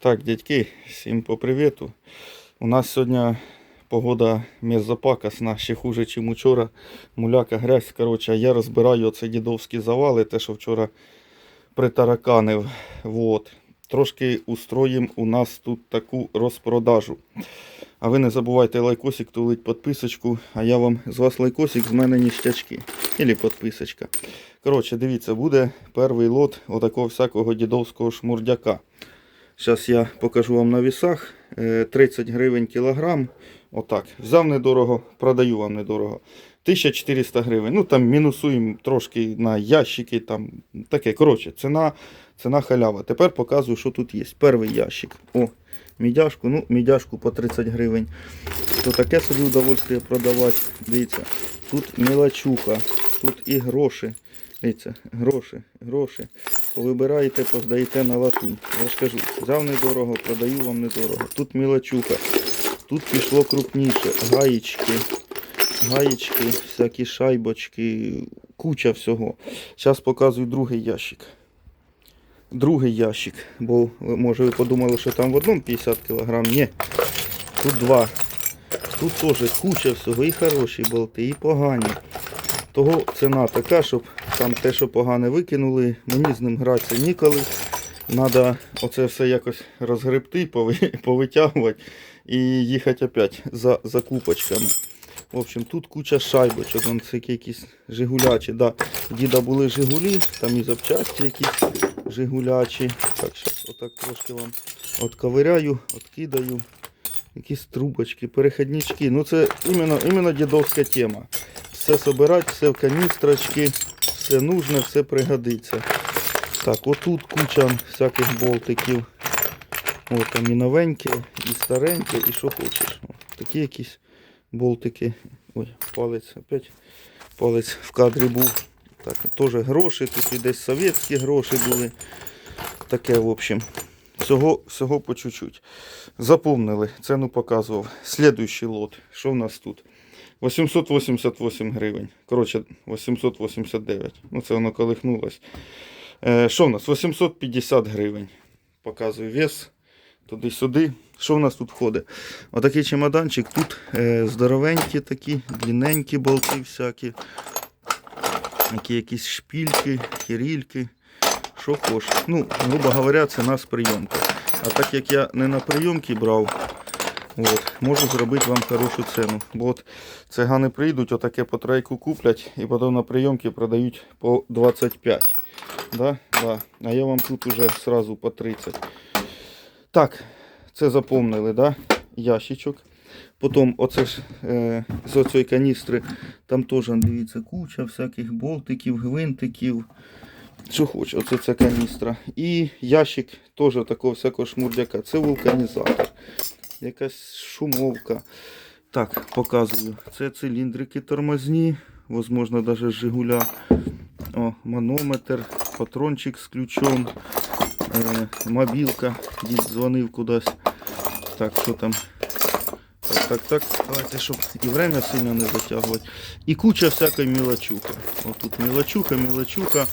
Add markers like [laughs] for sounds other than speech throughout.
Так, дядьки, всім по привіту. У нас сьогодні погода мерзопакосна, ще хуже, ніж вчора. Муляка грязь. Коротше, я розбираю оце дідовські завали, те, що вчора притараканив. Вот. Трошки устроїмо у нас тут таку розпродажу. А ви не забувайте лайкосик, тулить підписочку. А я вам з вас лайкосик, з мене ніштячки. Ілі підписочка. Коротше, дивіться, буде перший лот отакого всякого дідовського шмурдяка. Зараз я покажу вам на вісах. Е, 30 гривень кілограм. Отак. Взяв недорого, продаю вам недорого. 1400 гривень. Ну там мінусуємо трошки на ящики. Там таке. Коротше, ціна, ціна халява. Тепер показую, що тут є. Перший ящик. О, мідяшку. Ну, мідяшку по 30 гривень. То таке собі удовольствие продавати. Дивіться, тут мелочуха, тут і гроші. Дивіться, гроші, гроші. Повибираєте, поздаєте на латунь. Я ж кажу, взяв недорого, продаю вам недорого. Тут мілочуха, тут пішло крупніше. Гаєчки, гаєчки, всякі шайбочки, куча всього. Зараз показую другий ящик. Другий ящик. Бо може ви подумали, що там в одному 50 кг. Ні. Тут два. Тут теж куча всього. І хороші болти, і погані. Того ціна така, щоб там те, що погане викинули, мені з ним гратися ніколи. Треба оце все якось розгребти, [laughs] повитягувати і їхати опять за закупочками. В общем, тут куча шайбочок, вон це якісь жигулячі. Да, діда були жигулі, там і запчасті якісь жигулячі. Так, зараз отак трошки вам отковиряю, откидаю. Якісь трубочки, переходнички. Ну це іменно, іменно дідовська тема все собирати, все в каністрочки, все нужне, все пригодиться. Так, отут куча всяких болтиків. От там і новенькі, і старенькі, і що хочеш. О, такі якісь болтики. Ой, палець опять палець в кадрі був. Так, теж гроші, тут і десь совєтські гроші були. Таке, в общем. Всього, всього по чуть-чуть. Заповнили, ціну показував. Слідуючий лот. Що в нас тут? 888 гривень. Коротше, 889. Ну, це воно колихнулось. Е, що в нас? 850 гривень. Показую вес. Туди-сюди. Що в нас тут входить? Отакий чемоданчик. Тут е, здоровенькі такі, длинненькі болти всякі. Які якісь шпільки, хірільки. Що хочеш. Ну, грубо говоря, це нас прийомка. А так як я не на прийомки брав, От, можу зробити вам хорошу ціну. Бо от цигани прийдуть, отаке по тройку куплять і потім на прийомки продають по 25. Да? Да. А я вам тут уже сразу по 30. Так, це запомнили, да? ящичок. Потім оце ж е, з оцієї каністри, там теж, дивіться, куча всяких болтиків, гвинтиків. Що хоче, оце ця каністра. І ящик теж такого всякого шмурдяка. Це вулканізатор якась шумовка. Так, показую. Це циліндрики тормозні, возможно, навіть Жигуля. О, манометр, патрончик з ключом, е, мобілка, дзвонив кудись. Так, що там? Так, так, так. Давайте, щоб і время сильно не затягувати. І куча всякої мілочуха. Ось тут мілочуха, мілочуха.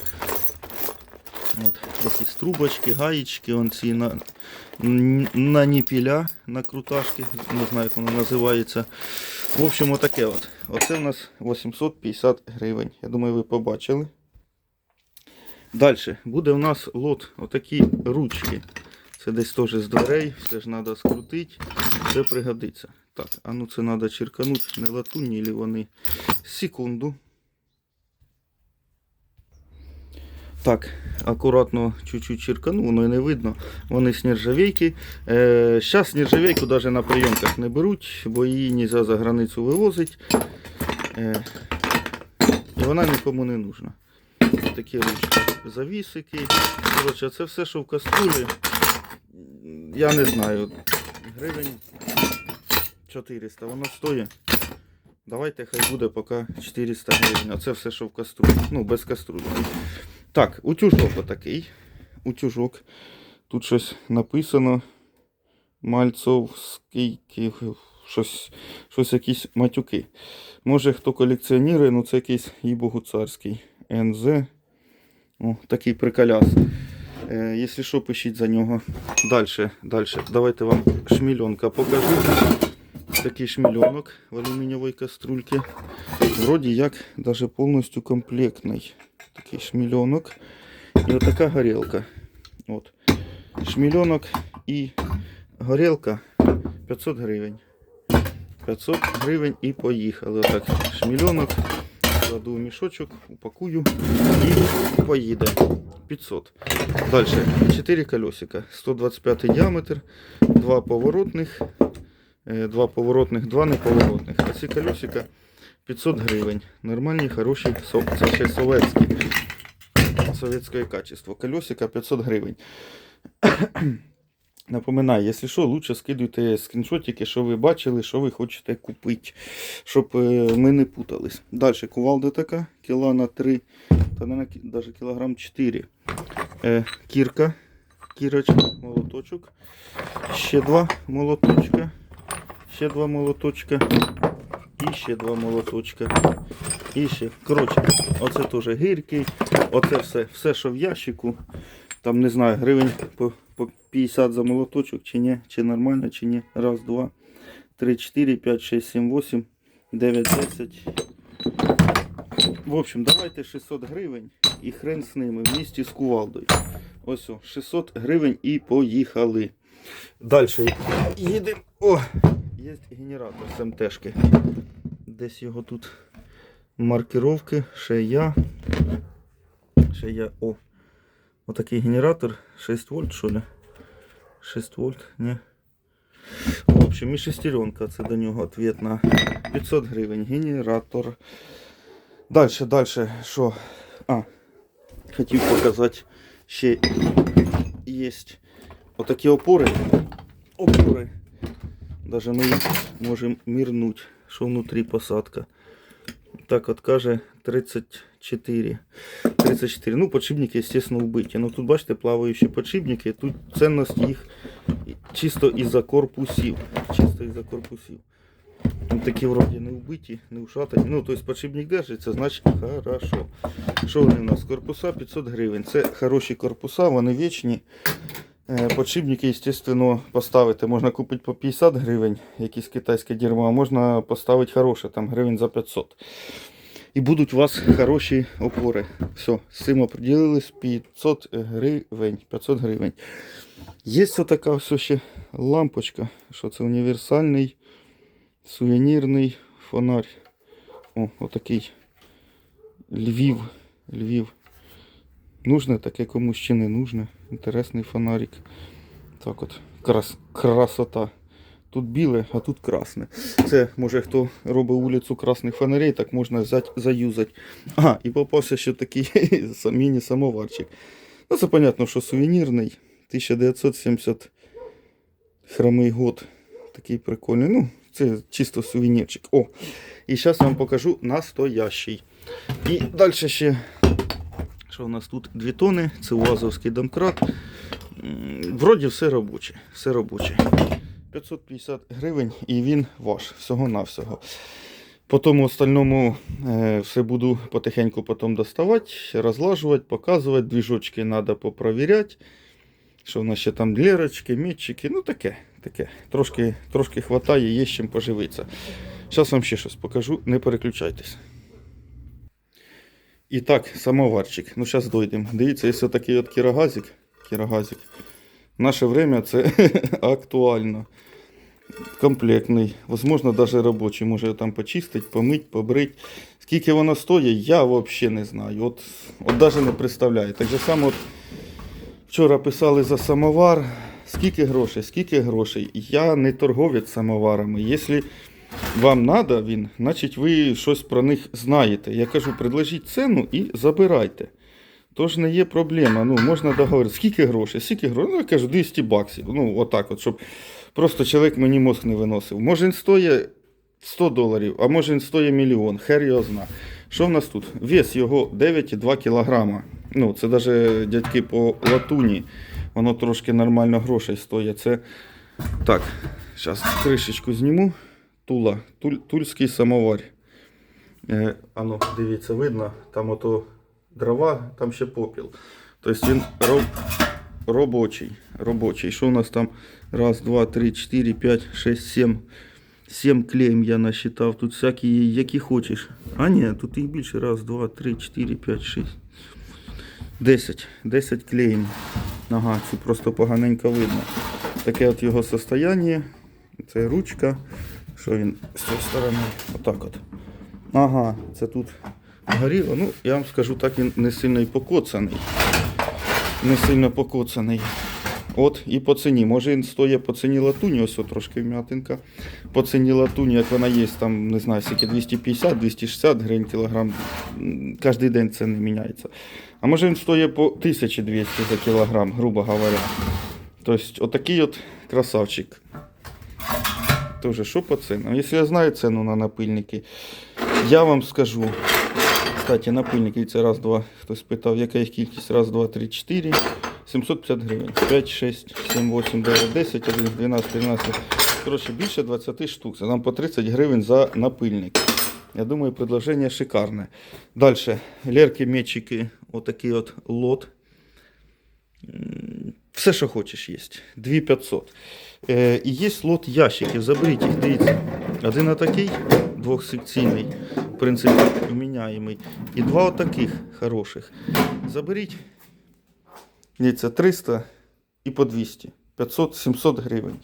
От, якісь трубочки, гаєчки, он ці на, на ніпіля, на круташки, не знаю, як воно називається. В общем, отаке от. Оце у нас 850 гривень. Я думаю, ви побачили. Далі буде у нас лот отакі ручки. Це десь теж з дверей, все ж треба скрутити, все пригодиться. Так, а ну це треба черканути, не латунні, чи вони. Секунду. Так, акуратно чуть-чуть черкану, воно і не видно. Вони з нержавейки. Е, Зараз нержавейку навіть на прийомках не беруть, бо її не за границю вивозити. Е, і вона нікому не нужна. Такі ручки. Завісики. Коротше, це все, що в каструлі. Я не знаю. Гривень 400. Воно стоїть. Давайте хай буде поки 400 гривень. А це все, що в каструлі. Ну, без каструлі. Так, утюжок отакий. Утюжок. Тут щось написано. Мальцовський. ки- Щось, щось якісь матюки. Може хто колекціонує, ну це якийсь їй царський. НЗ. О, такий приколяс. Е, якщо що, пишіть за нього. Далі, далі. Давайте вам шмільонка покажу. Такий шмільонок в алюмінієвій каструльці. Вроді як даже повністю комплектний. Такий шмільонок. І отака горілка. От. Шмільонок і горілка 500 гривень. 500 гривень і поїхали. Отак, шмільонок, кладу в мішочок, упакую і поїде. 500. Далі. 4 колесика. 125 діаметр, 2 поворотних, е, 2 поворотних, 2 неповоротних. А ці колесика 500 гривень. Нормальні, хороші, це ще совєтські. Совєтське качество. Колесика 500 гривень. [coughs] Напоминаю, якщо що, лучше скидуйте скріншотики, що ви бачили, що ви хочете купити, щоб е, ми не путались. Далі кувалда така, кіла на 3, та навіть кілограм 4. Е, кірка, кірочка, молоточок. Ще два молоточка. Ще два молоточка. І ще два молоточка. І ще. Коротше, оце теж гірки. Оце все, все, що в ящику. Там не знаю, гривень по, по 50 за молоточок, чи ні, чи нормально, чи ні. Раз, два, три, чотири, п'ять, шесть, сім, восім, дев'ять, десять. В общем, давайте 600 гривень і хрен з ними в місті з кувалдою. Ось о, 600 гривень і поїхали. Далі їдемо. Є генератор з МТшки. Десь його тут маркировки, ще я. Ще я. О. Отакий генератор 6 вольт, що ли? 6 вольт, ні. В общем, і шестеренка, це до нього ответна. 500 гривень. Генератор. Дальше, дальше, що? А, хотів показати, ще є отакі опори. Опори. Даже ми можемо мірнути, що внутрі посадка. Так от каже 34. 34. Ну, подшипники, естественно, вбиті. Ну тут бачите, плаваючі подшипники. Тут цінність їх чисто із-за корпусів. Чисто із-за корпусів. Там такі вроді не вбиті, не ушатані. Ну, тобто подшипник держиться, значить хорошо. Що вони у нас? Корпуса 500 гривень. Це хороші корпуса, вони вічні. Е, Подшипники, естественно, поставити. Можна купити по 50 гривень, якісь китайське дерьмо, а можна поставити хороше, там гривень за 500. І будуть у вас хороші опори. Все, з цим оприділились 500 гривень. 500 гривень. Є така ось ще лампочка. Що це універсальний сувенірний фонарь. О, отакий. Львів. Львів. Нужне таке комусь чи не нужне. Інтересний фонарик. Так от, крас, красота. Тут біле, а тут красне. Це може хто робить вулицю красних фонарей, так можна взяти, заюзати. А, і попався ще такий [laughs] міні-самоварчик. Ну, це понятно, що сувенірний. 1970 хромий год. Такий прикольний. Ну, це чисто сувенірчик. О, і зараз вам покажу настоящий. І далі ще що у нас тут? Дві тони, це УАЗовський домкрат. Вроді все робоче. Все робоче. 550 гривень і він ваш. Всього-навсього. По тому остальному е, все буду потихеньку потім доставати, розлажувати, показувати. Двіжочки треба попровіряти. Що в нас ще там лірочки, мітчики, ну таке. таке. Трошки, трошки хватає, є з чим поживитися. Зараз вам ще щось покажу, не переключайтесь. І так, самоварчик. Ну, зараз дойдемо. Дивіться, є такий от кірогазик. Кірогазик. В наше время це [laughs] актуально. Комплектний. Возможно, навіть робочий. Може там почистити, помить, побрити. Скільки воно стоїть, я взагалі не знаю. От, от навіть не представляю. Так же само от вчора писали за самовар. Скільки грошей, скільки грошей. Я не торговець самоварами. Якщо вам треба він, значить ви щось про них знаєте. Я кажу, предложіть ціну і забирайте. Тож не є проблема. Ну, можна договорити, скільки грошей, скільки грошей. Ну, я кажу, 200 баксів. Ну, отак, от, щоб просто чоловік мені мозг не виносив. Може він стоїть 100 доларів, а може він стоїть мільйон. Хер його зна. Що в нас тут? Вес його 9,2 кілограма. Ну, це навіть дядьки по латуні. Воно трошки нормально грошей стоїть. Це так, зараз кришечку зніму. Тула, Туль, тульський самовар. Е, ано, дивіться, видно, там ото дрова, там ще попіл. Тобто він роб, робочий. Робочий. Що у нас там? Раз, два, три, чотири, п'ять, шесть, сім. Сім клеєм я насчитав. Тут всякі, які хочеш. А ні, тут їх більше. Раз, два, три, чотири, п'ять, шість. Десять. Десять клеєм. Ага, це просто поганенько видно. Таке от його состояние. Це ручка. Що він з цієї сторони? Отак от. Ага, це тут горіло. Ну, я вам скажу так, він не сильно і покоцаний. Не сильно покоцаний. От і по ціні. Може він стоїть по ціні латуні, ось от трошки вм'ятинка. По ціні латуні, як вона є, там, не знаю, скільки 250-260 гривень кілограм. Кожний день це не міняється. А може він стоїть по 1200 за кілограм, грубо говоря. Тобто, отакий от красавчик. Тоже, що по ценам? Якщо я знаю ціну на напильники, я вам скажу. Кстати, напильники це раз, два. Хтось питав, яка їх кількість? Раз, два, три, чотири. 750 гривень. 5, 6, 7, 8, 9, 10, 11, 12, 13. Коротше, більше 20 штук. Це нам по 30 гривень за напильник. Я думаю, предложение шикарне. Дальше. Лерки, метчики, отакий от лот. Все, що хочеш, є. 2500. Е, і є лот ящиків. Заберіть їх, дивіться. Один отакий, двохсекційний, в принципі, вміняємий. І два отаких хороших. Заберіть. Дивіться, 300 і по 200. 500-700 гривень.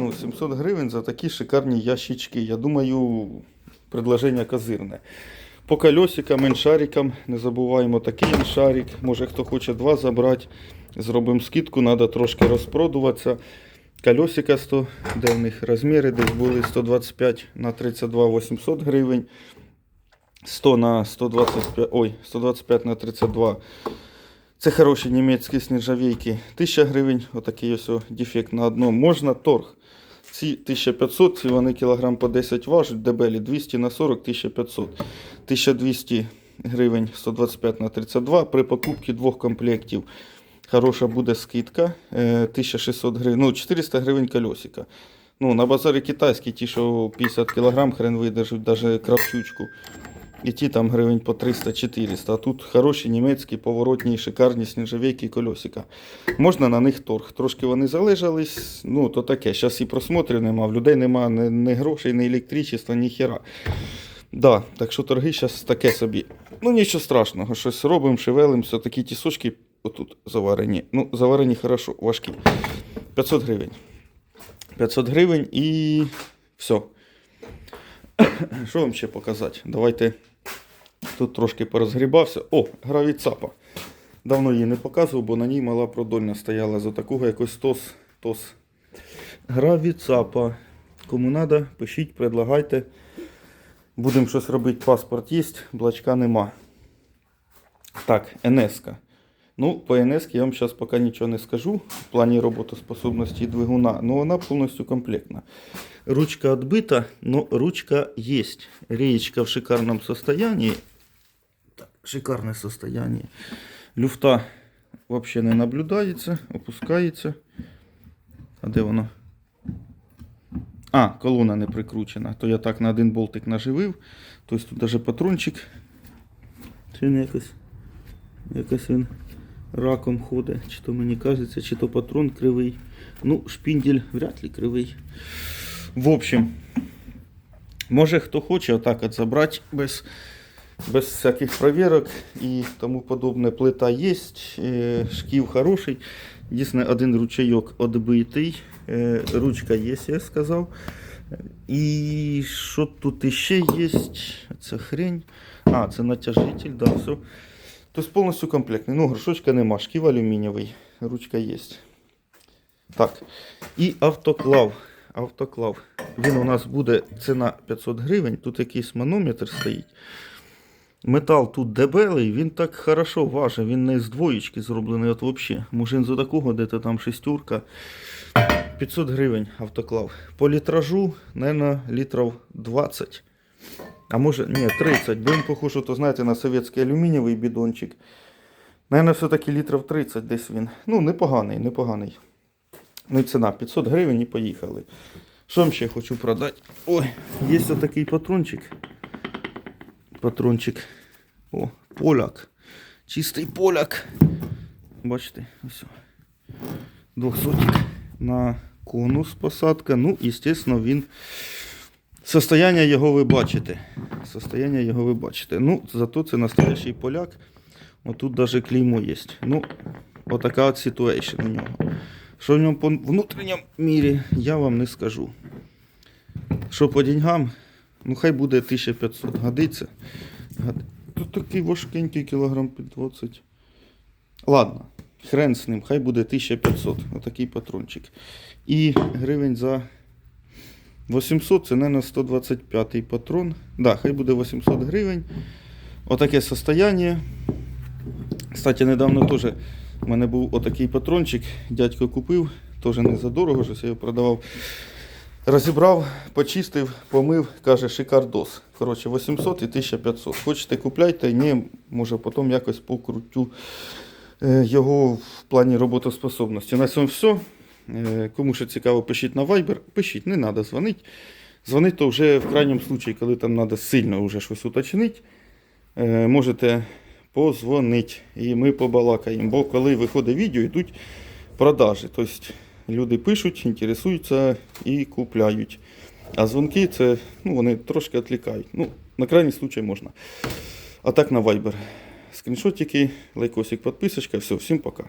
Ну, 700 гривень за такі шикарні ящички. Я думаю, предложення козирне. По колесикам, іншарикам не забуваємо такий іншарик. Може хто хоче два забрати. Зробимо скидку, треба трошки розпродуватися. Колесика 100, де в них розміри десь були 125 на 32 800 гривень. 100 на 125, ой, 125 на 32. Це хороші німецькі снержавейки. 1000 гривень, отакий ось дефект на одному. Можна торг. Ці 1500, ці вони кілограм по 10 важать, дебелі 200 на 40, 1500. 1200 гривень 125 на 32. При покупці двох комплектів хороша буде скидка. е, 1600 гривень, ну 400 гривень колесика. Ну, на базарі китайські, ті, що 50 кг, хрен видержуть, навіть кравчучку. І ті там гривень по 300-400. А тут хороші німецькі поворотні, шикарні сніжовейки і колесика. Можна на них торг. Трошки вони залежались, ну то таке. Зараз і просмотрів нема, в людей нема ні, ні грошей, ні електричества, ні хера. Да, так що торги зараз таке собі. Ну нічого страшного, щось робимо, шевелимося, такі тісочки отут заварені. Ну, заварені хорошо, важкі. 500 гривень. 500 гривень і все. Що вам ще показати? Давайте тут трошки порозгрібався. О, гравіцапа. Давно її не показував, бо на ній мала продольна стояла за такого якось тос. тос. Гравіцапа. Кому треба, пишіть, предлагайте. Будемо щось робити. Паспорт є, блачка нема. Так, НС. Ну, по НС я вам зараз поки нічого не скажу в плані роботоспособності двигуна, но вона повністю комплектна. Ручка відбита, но ручка є. Реечка в шикарному состоянии. Так, шикарне состояние. Люфта взагалі не наблюдається, опускається. А де воно? А, колона не прикручена. То я так на один болтик наживив. Тобто тут навіть патрончик. Чи не якось, якось він раком ходить. Чи то мені кажеться, чи то патрон кривий. Ну, шпіндель вряд ли кривий. В общем, може хто хоче отак от забрати без, без всяких проверок і тому подобне. Плита є, е, шків хороший. Дійсно, один ручейок відбитий. Е, Ручка є, я сказав. І що тут іще є? Це хрень. А, це натяжитель, да, все. Тобто повністю комплектний. Ну, горшочка нема, шків алюмінієвий, ручка є. Так. І автоклав. Автоклав. Він у нас буде ціна 500 гривень. Тут якийсь манометр стоїть. Метал тут дебелий, він так хорошо важить, він не з двоєчки зроблений, от взагалі. Він за такого, де то там шестерка. 500 гривень автоклав. По літражу, мабуть, літрів 20. А може, ні, 30. Бо він похож, то знаєте, на совєтський алюмінієвий бідончик. Наверное, все-таки літрів 30 десь він. Ну, непоганий, непоганий. Ну і ціна 500 гривень і поїхали. Що вам ще хочу продати? Ой, є отакий патрончик. Патрончик. О, поляк. Чистий поляк. Бачите, ось. 200 на конус посадка. Ну, естественно, він. Состояння його ви бачите. Состояння його ви бачите. Ну, зато це настоящий поляк. Отут даже клеймо є. Ну, отака от ситуація у нього. Що в ньому по внутрішньому мірі, я вам не скажу. Що по деньгам, ну хай буде 1500. Годиться. Тут такий важкенький кілограм під 20. Ладно, хрен з ним, хай буде 1500. Отакий патрончик. І гривень за 800 це, наверное, 125 патрон. Да, хай буде 800 гривень. Отаке состояние. Кстати, недавно теж у мене був отакий патрончик, дядько купив, теж не за дорого, щось я його продавав. Розібрав, почистив, помив, каже, шикардос. Коротше, 800 і 1500. Хочете купляйте, ні, може потім якось покрутю е, його в плані роботоспособності. На цьому все. Е, Кому ще цікаво, пишіть на Viber. Пишіть, не треба дзвонити. Дзвонити то вже в крайньому случаї, коли там треба сильно вже щось уточнити, е, можете позвонити і ми побалакаємо. Бо коли виходить відео, йдуть продажі. Тобто люди пишуть, інтересуються і купляють. А дзвонки це ну, вони трошки відлікають. Ну, на крайній случай можна. А так на Viber. Скріншотики, лайкосик, підписочка. Все, всім пока.